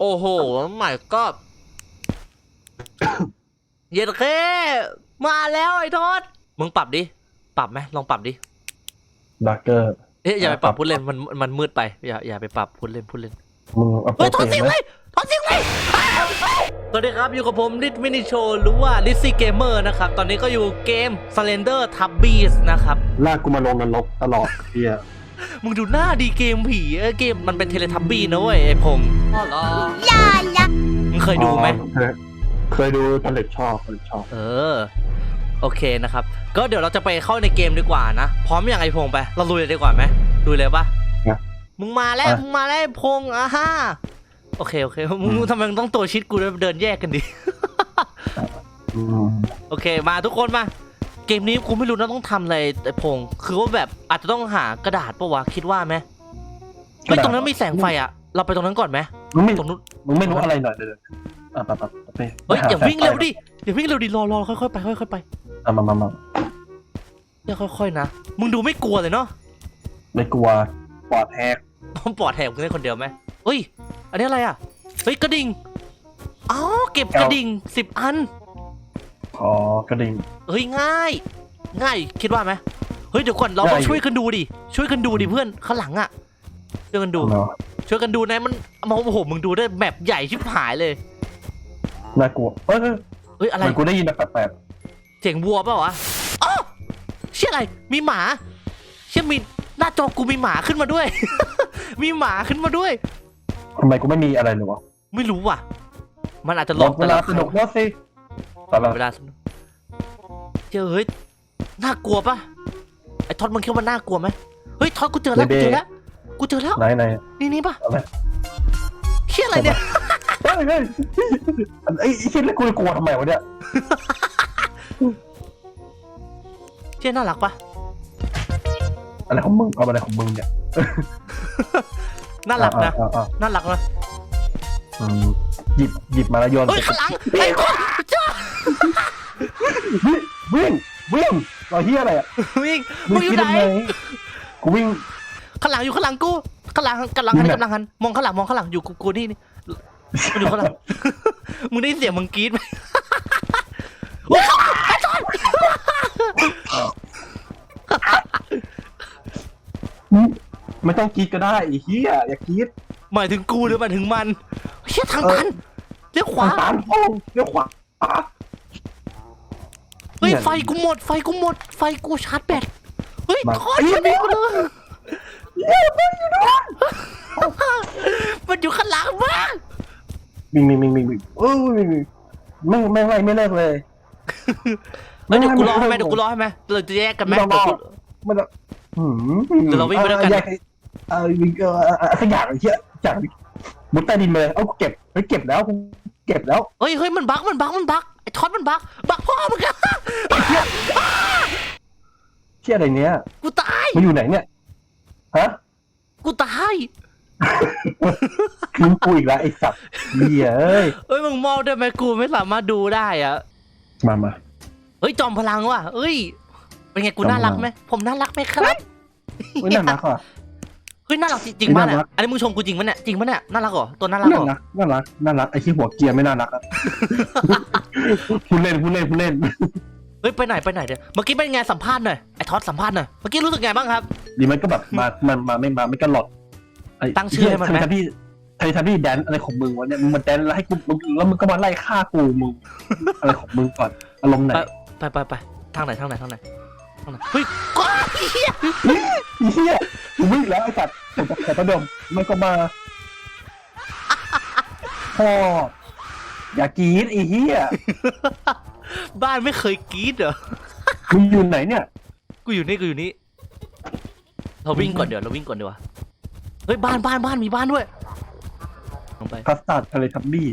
โอ้โหใหม่ก็เย็นแค่มาแล้วไอ้ทอดมึงปรับดิ ปรับไหมลองปรับดิดักเกอร์เอ๊ะอย่าไปปรับปรับพูดเล่นมันมันมืดไปอย่าอย่าไปปรับพูดเล่นพูดเล่นมึงเอาเฮ้ยถไปอดเสียงไหมเลยถอดเสียงเลยสวัสดีครับอยู่กับผมลิทมินิโชหรือว่าลิซี่เกมเมอร์นะครับ ตอนนี้ก็อยู่เกม Slender t u b b i e s นะครับลากกูมาลงนรกตลอดเฮียมึงดูหน้าดีเกมผีเออเกมมันเป็นเทเลทับบี้นะเว้ยไอ้พงษ์ มึงเคยดูไหม อ๋อเคยเคยดูผลิตชอบผลิตชอบเออ โอเคนะครับ ก็เดี๋ยวเราจะไปเข้าในเกมดีกว่านะ พร้อมอย่างไอ้พงษ์ไป เราลุยเลยดีกว่าไหมลุยเลยปะมึงมาแล้วมึงมาแล้วไอ้พงษ์อะฮ่าโอเค โอเค มึงทำไมมึงต้องตัวชิดกูด้วยเดินแยกกันดิ อืมโอเค มาทุกคนมา เกมนี้กูไม่รู้นะต้องทำอะไรไอ้พงษ์คือว่าแบบอาจจะต้องหากระดาษปะวะ คิดว่าไหมเฮ้ยตรงนั้นมีแสงไฟอะเราไปตรงนั้นก่อนไหม มึงไม่ตรงนู้นมึงไม่รู้อะไรหน่อยเลยอะไปไปไปเฮ้ยไปหอย่าวิ่งเร็วแสไฟดิอย่าวิ่งเร็วดิรอรอค่อยๆไปค่อยๆไปอะมามามาอย่าค่อยๆนะมึงดูไม่กลัวเลยเนาะไม่กลัวปอดแหกผมปลอดแถบมึงได้คนเดียวไหมเฮ้ย อันนี้อะไรอะเฮ้ยกระดิ่งอ๋อเก็บกระดิ่งสิบอันอ๋อกระดิ่งเฮ้ยง่าย ง่ายคิดว่าไหมเฮ้ยเดี๋ยวก่อนเราต้องง่ายช่วยกันดูดิช่วยกันดูดิเพื่อนข้างหลังอะช่วยกันดูเนาะ ช่วยกันดูนะมันมองโอ้โหมึงดูได้แมปใหญ่ชิบหายเลยน่ากลัวเอ้ยเอ้ยเฮ้ยอะไรเหมือนกูได้ยินแบบแปลกเสียงวัวเปล่าวะอ๋อเชื่ออะไรมีหมาเชื่อมีหน้าจอกูมีหมาขึ้นมาด้วย มีหมาขึ้นมาด้วยๆทำไมกูไม่มีอะไรเลยวะไม่รู้ว่ะ มันอาจจะหลลออกกเวลาสนุกแล้วสิแต่ละเวลาสนุกเจอเฮ้ยน่ากลัวปะไอ้ท็อดมึงคิดว่าน่ากลัวไหมเฮ้ยท็อดกูเจอแล้วกูเจอแล้ว กูเจอแล้ว ไหนไหนนี่นี่ปะอะไรเชี่ยอะไรเนี่ย เฮ้ยเฮ้ยไอ้ไอ้ชิ้นเล็กกูจะกลัวทำไมวะเนี่ยเชี่ยน่ารักปะอะไรของมึงเอาอะไรของมึงเนี่ยน่ารักนะอ่าอ่าอ่าน่ารักนะอืมหยิบหยิบมาแล้วโยนเฮ้ยข้างหลังไอ้คนจ้าวิ่งวิ่งรอเฮียอะไรอะวิ่งมึงอยู่ไหนคิดงกูวิ่ง ข้างหลังอยู่ข้างหลังกูข้างหลังกำลังหันนี่แหละกำลังหันมองข้างหลังมองข้างหลังอยู่กูกูนี่นี่มันอยู่ข้างหลังมึงได้ยินเสียงมึงกรี๊ดไหมโอ้ยไอ้จอนไม่ต้องกรีดก็ได้ไอ้เฮียอย่ากรีดหมายถึงกูหรือหมายถึงมันเชี่ยทางตันเลี้ยวขวาตามห้องเลี้ยวขวาเฮ้ยเนี่ยไฟกูหมดไฟกูหมดไฟกูชาร์จแบตเฮ้ยมาทอดมันมีกูเลย มันอยู่ข้างหลังมากวิ่งวิ่งวิ่งวิ่งวิ่งเออวิ่งวิ่งไม่ไม่ไม่ไม่เลิกเลยเฮ้ยเดี๋ยวกูรอให้ไหมเดี๋ยวกูรอให้ไหมเราจะแยกกันไหมไม่ต้องรอเดี๋ยวกูมันจะหืมเดี๋ยวเราวิ่งไปด้วยกันเออแให้เออวิ่งเออเออเออสักอย่างไอ้เฮียจากมุดใต้ดินไปเลยเอากูเก็บเฮ้ยเก็บแล้วกูเก็บแล้วเฮ้ยเฮ้ยมันบั๊กมันบั๊กมันบั๊กไอ้ท็อตมันบั๊กบั๊กพ่อมึงอะเชี่ยอะไรเนี้ยกูตายมันอยู่ไหนเนี่ย ฮะกูตายคืนกูอีกแล้วไอ้สัตว์เฮียเอ้ยเฮ้ยมึงมองได้ไหมกูไม่สามารถดูได้อะมามาเฮ้ยจอมพลังว่ะเฮ้ย เป็นไงกูจอมพลังน่ารักไหมผมน่ารักไหมครับเฮ้ยน่ารักอะเฮ้ยน่ารักจริงๆป่ะเนี่ยน่ารักอันนี้มึงชมกูจริงปะเนี่ยจริงปะเนี่ยน่ารักเหรอตัวน่ารักน่าเหรอรักน่ารักน่ารักไอ้ที่หัวเกียร์ไม่น่ารักอะพูดเล่นพูดเล่นพูดเล่น เฮ้ยไปไหนไปไหนเดี๋ยวเมื่อกี้เป็นไงสัมภาษณ์หน่อยไอ้ท็อตสัมภาษณ์หน่อยเมื่อกี้รู้สึกไงบ้างครับ ดีมันก็แบบมามามาไม่มาไม่ก็หลอดไตั้งชื่อให้มันไหม ทำที่ไทยทำที่แดนอะไรของมึงวะเนี่ยมึงมาแดนแล้วให้กูมึงแล้วมึงก็มาไล่ฆ่ากูมึง อะไรของมึงก่อนอารมณ์ไหนไปไปไปทางไหนทางไหนทางไหนทางไหนเฮ้ยก้าเฮียไอ้เหี้ยกูวิ่งแล้วไอ้สัตว์แต่แต่ประดมมันก็มาพ่อ อย่ากรีดไอ้เหี้ยบ้านไม่เคยกรีดเหรอ มึงอยู่ไหนเนี่ยกูอยู่นี่กูอยู่นี่ เราวิ่งก่อนเดี๋ยวเราวิ่งก่อนดีกว่า เฮ้ยบ้านบ้านบ้านมีบ้านด้วย ลงไป คัสตาร์ดทะเลทับบี้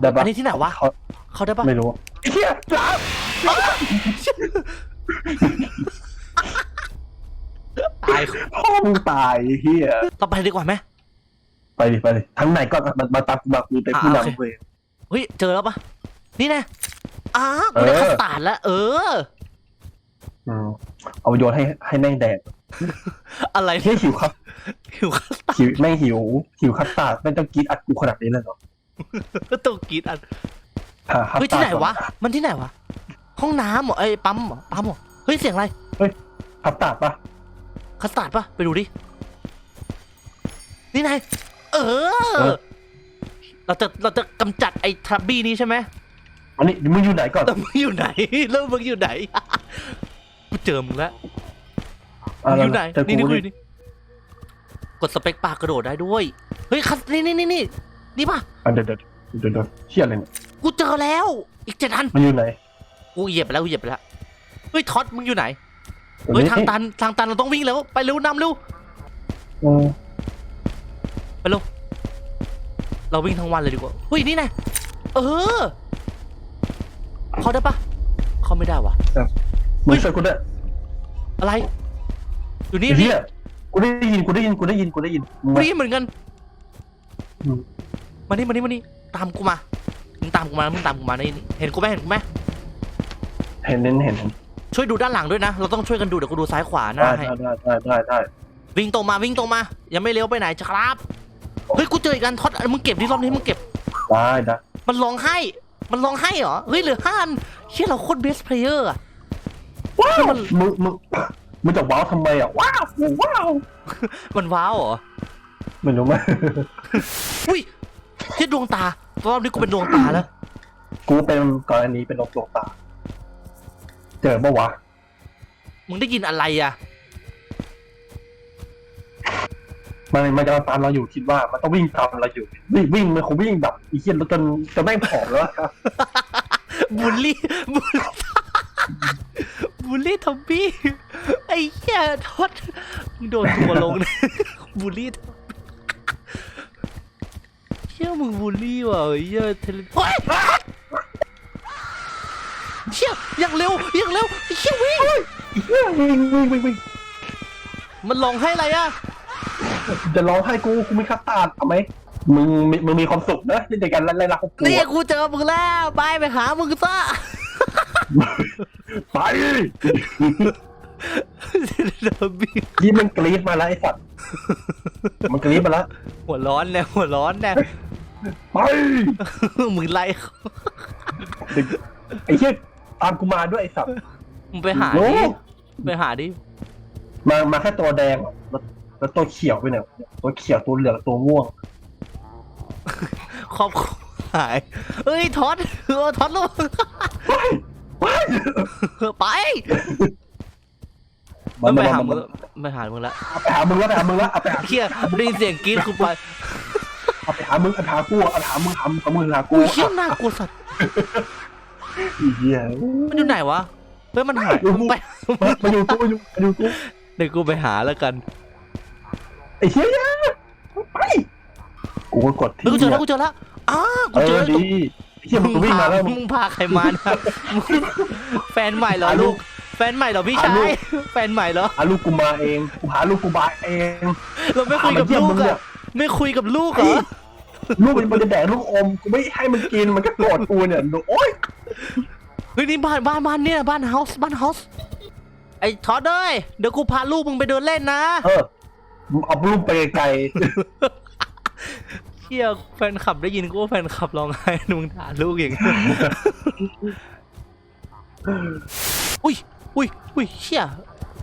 ได้ปะอันนี้ที่ไหนวะ เขาเขาได้ปะไม่รู้ไอ้เหี้ยจ้าบตาย พ่อมึงตายไอ้เหี้ย เราไปดีกว่าไหม ไปดิไปดิทั้งไหนก็มามาตามกูมากูเป็นผู้อ่าโอเค นำเว้ย เฮ้ยเจอแล้วปะนี่แน่อ้ากูได้เออคัสตาร์ดแล้ว เออ อืมเอาโยนให้ให้แม่งแดกอะไรเฮ้ยหิวครับหิวคัสตาร์ดหิวแม่งหิว หิวคัสตาร์ดไม่งต้องกรีดอัดกูขนาดนี้เลยเหรอตัวกรีดอันหาครับเฮ้ยที่ไหนตาก่อวะ มันที่ไหนวะ ห้องน้ำเหรอเอ้ยปั๊มเหรอปั๊มเหรอเฮ้ยเสียงอะไรครับตาปะคัสตาร์ดปะไปดูดินี่ไงเออ เราจะเราจะกำจัดไอ้ทรับบี้นี้ใช่ไหมอันนี้มึงอยู่ไหนก่อนแล้วมึงอยู่ไหนแล้วมึงอยู่ไหนกูเจอมึงแล้วะมึงอยู่ไหนเจอนี่นี่กูกูดินี่กดสเปคปากกระโดดได้ด้วย เฮ้ยคัสนี่นี่นี่นี่นี่ป่ะอะเดี๋ยวเดี๋ยวเดี๋ยวเดี๋ยวเชี่ยอะไรเนี่ยกูเจอแล้ว อีกเจ็ดอันมันอยู่ไหนกูเหยียบไปแล้วกูเหยียบไปแล้วเฮ้ยท็อตมึงอยู่ไหนตรงเฮ้ยนี้ทางตันทางตันเราต้องวิ่งแล้ว ไปเร็วนำเร็วอืมไปเร็ว เราวิ่งทั้งวันเลยดีกว่าเฮ้ยนี่ไงเออเขาได้ปะเขาไม่ได้วะมึงช่วยกูด้วยอะไร อยู่นี่ไอ้นี่เหี้ยกูได้ยินกูได้ยินกูได้ยินกูได้ยินมึงกูมาได้ยินเหมือนกันอืมมานี่มานี่มานี่ตามกูมามึงตามกูมามึงตามกูมานี่นี่เห็นกูไหมเห็นกูไหมเห็นเห็นเห็นเห็นช่วยดูด้านหลังด้วยนะ เราต้องช่วยกันดูเดี๋ยวกูดูซ้ายขวาหน้าได้ให้ได้ได้ได้ได้ได้วิ่งตรงมาวิ่งตรงมา ยังไม่เลี้ยวไปไหนจะครับ เฮ้ยกูเจออีกอันท็อตมึงเก็บที่รอบนี้มึงเก็บ ได้ได้มันร้องไห้ มันร้องไห้เหรอ เฮ้ยเหลือห้าอันเชี่ยเราโคตรเบสเพลเยอร์อะ ว้าวมัน มึงมึงมึงจะว้าวทำไมอะว้าวว้าวมันว้าวเหรอ ไม่รู้ไหมอุ้ยเชี่ยดวงตา รอบนี้กูเป็นดวงตาแล้ว กูเป็นกรณีเป็นลมดวงตา เจอปะวะ มึงได้ยินอะไรอะ มันมันจะมาตามเราอยู่คิดว่ามันต้องวิ่งตามเราอยู่ วิ่งวิ่งมันคงวิ่งแบบอีเหี้ยแล้วจนจนแม่งผอมแล้วครับบูลลี่บูลลี่บูลลี่ทอมบี้ไอ้เหี้ยทอดมึงโดนตัวลงนะบูลลี่ทอมบี้เชี่ยมึงบูลลี่ว่ะไอ้เหี้ยเทเลเฮ้ยเชี่ยอย่างเร็วอย่างเร็วไอ้เชี่ยวิ่งเหี้ยวิ่งวิ่งวิ่งวิ่งมันลองให้อะไรอะ จะร้องให้กูกูมีคัตตาร์ดเอาไหมมึงมีมึงมีความสุขนะในการไล่รักของกูนี่อะกูเจอมึงแล้วไปไปหามึงซะไปเดอร์บี้ยี่มันกรี๊ดมาแล้วไอ้สัตว์มันกรี๊ดมาแล้วหัวร้อนแน่หัวร้อนแน่ไปมึงไล่เขาไอ้เหี้ยตามกูมาด้วยไอ้สัตว์มึงไปหาโอ้ดิไปหาดิมามาแค่ตัวแดงอะ แล้วแล้วตัวเขียวไปเนี่ยตัวเขียวตัวเหลืองตัวม่วงครอบครัวหายเอ้ยท็อตเออท็อตลูกไปไปไปมันไปมันหามันมึมังนไปหามึงละเอาไปหามึงแล้วไปหามึงแล้วเอาไปหาเฮียได้ยินเสียงกรี๊ดกูไปเอาไปหามึงเอาไปหากูเอาไปหามึงหามึงเอามึงหากูอุ้ยเฮียน่ากลัวสัตว์อีเหี้ยมันอยู่ไหนวะเฮ้ยมันหายอยู่มึงไปมามาอยู่กูมาอยู่มาอยู่กูเดี๋ยวกูไปหาแล้วกัน ไอ้เหี้ยไป กูก็กดเฮ้ยกูเจอแล้วกูเจอแล้วอ้าเอกูเจออแล้วดีไอ้เหี้ยมึงก็วิ่งมาแล้วมึง มึงพาใครมานะมึงแฟนใหม่เหรอหาลูลูกก แฟนใหม่เหรอพี่หาชาลูยก แฟนใหม่เหรอหาลูกกูมาเองกูหาลูกกูบายเองเราไม่คุยกับหามาเยี่ยมลูมึกงเนี่อะยไม่คุยกับลูกเหรอลูกมันมันจะแดกลูกอมกูไม่ให้มันกินมันก็โกรธกูเนี่ยดูโอ๊ยเฮ้ยนี่บ้านบ้านบ้านเนี่ยบ้านเฮาส์บ้านเฮาส์ไอ้ทอดเอ้ยเดี๋ยวกูพาลูกมึงไปเดินเล่นนะ เออมึง เอาลูกไปไกลเชี่ยแฟนขับได้ยินกูว่าแฟนขับร้องไห้มึงด่าลูกอย่างเงี้ยอุ้ยอุ้ยอุ้ยเชี่ย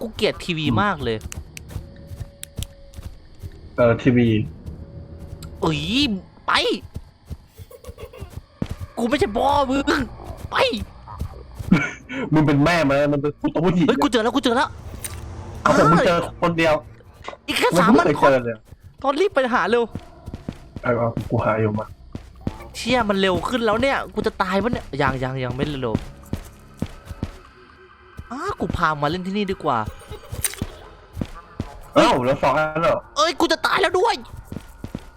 กูเกลียดทีวีมากเลยๆเออทีวีเอ้ยไป กูไม่ใช่พ่อมึงไป มึงเป็นแม่มันมันเป็นตัวผู้หญิงเฮ้ยกูเจอแล้วกูเจอแล้ว เอาแต่มึงเจอคนเดียว อีกแค่มึสามงมันไม่เคยเจอเลยตอนรีบไปหาเร็วเอาเอากูหาอยู่มาเชี่ยมันเร็วขึ้นแล้วเนี่ย กูจะตายปะเนี่ยยังยังยังไม่เร็วอ้ากูพามาเล่นที่นี่ดีกว่าเอ้าแล้วสองอันเหรอเอ้ยกูจะตายแล้วด้วย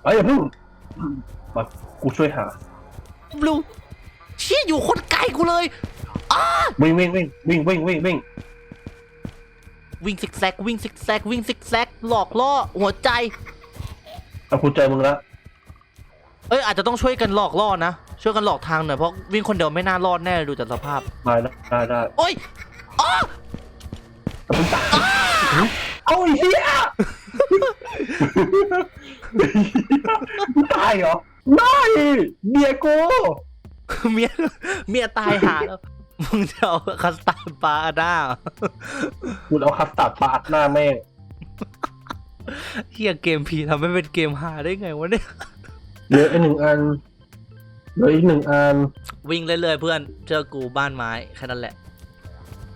เอ้ยอย่าเพิ่งมากูช่วยหาลูเชี่ยอยู่คนไกลกูเลยอ้าวิ่งวิ่งวิ่งวิ่งวิ่งวิ่งวิ่ง วิ่งซิกแซกวิ่งซิกแซกวิ่งซิกแซกหลอกล่อหัวใจ เอากูเจอมึงแล้วเอ้ยอาจจะต้องช่วยกันหลอกล่อนะช่วยกันหลอกทางหน่อยเพราะวิ่งคนเดียวไม่น่ารอดแน่ดูจากสภาพได้ได้ได้ได้โอ้ยอ้าแต่มึงตายเอาไอ้เหี้ยมึงตายเหรอได้เบียโกเมียเมียตายหาแล้ว มึงจะเอาคัสตาร์ดปลาหน้าเหรอคุณเอาคัสตาร์ดปาดหน้าแม่งเฮียเกมผีทำให้เป็นเกมหาได้ไงวะเนี่ย เหลืออีกหนึ่งอันเหลืออีกหนึ่งอันวิ่งเรื่อยๆเพื่อนเจอกูบ้านไม้แค่นั้นแหละ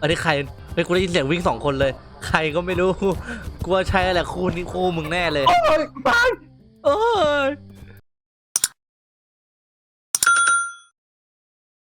อันนี้ใครไม่กูได้ยินเสียงวิ่งสองคนเลย ใครก็ไม่รู้กูว่าใช่แหละคู่นี้คู่มึงแน่เลย โอ้ยตาย เอ้ย